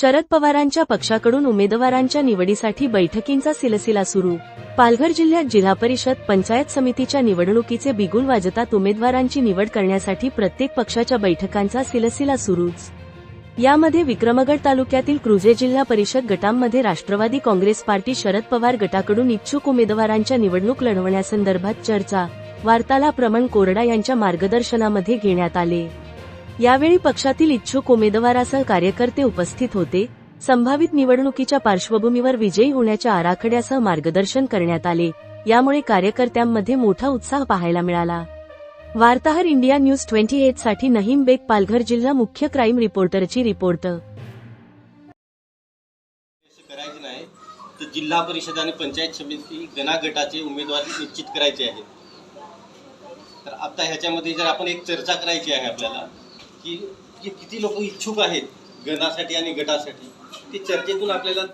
शरद पवारांच्या पक्षाकडून उमेदवारांच्या निवडीसाठी बैठकींचा सिलसिला सुरू. पालघर जिल्ह्यात जिल्हा परिषद पंचायत समितीच्या निवडणुकीचे बिगुल वाजतात उमेदवारांची निवड करण्यासाठी प्रत्येक पक्षाच्या बैठकांचा सिलसिला सुरूच. यामध्ये विक्रमगड तालुक्यातील क्रुजे जिल्हा परिषद गटांमध्ये राष्ट्रवादी काँग्रेस पार्टी शरद पवार गटाकडून इच्छुक उमेदवारांच्या निवडणूक लढवण्यासंदर्भात चर्चा वार्तालाप रमण कोरडा यांच्या मार्गदर्शनामध्ये घेण्यात आले. यावेळी पक्षातील इच्छुक उमेदवारासह कार्यकर्ते उपस्थित होते. संभावित निवडणुकीच्या पार्श्वभूमीवर विजयी होण्याच्या आराखड्यासह मार्गदर्शन करण्यात आले. यामुळे कार्यकर्त्यांमध्ये मोठा उत्साह पाहायला मिळाला. वार्ताहर इंडिया न्यूज ट्वेंटी एटसाठी नहीम बेग पालघर जिल्हा मुख्य क्राईम रिपोर्टरची रिपोर्ट. करायचे नाही तर जिल्हा परिषद आणि पंचायत समिती गणागटाचे उमेदवार निश्चित करायचे आहेत. तर आता ह्याच्यामध्ये जर आपण एक चर्चा करायची आहे आपल्याला की की किती लोक इच्छुक आहेत गणासाठी आणि गटासाठी ते चर्चेतून आपल्याला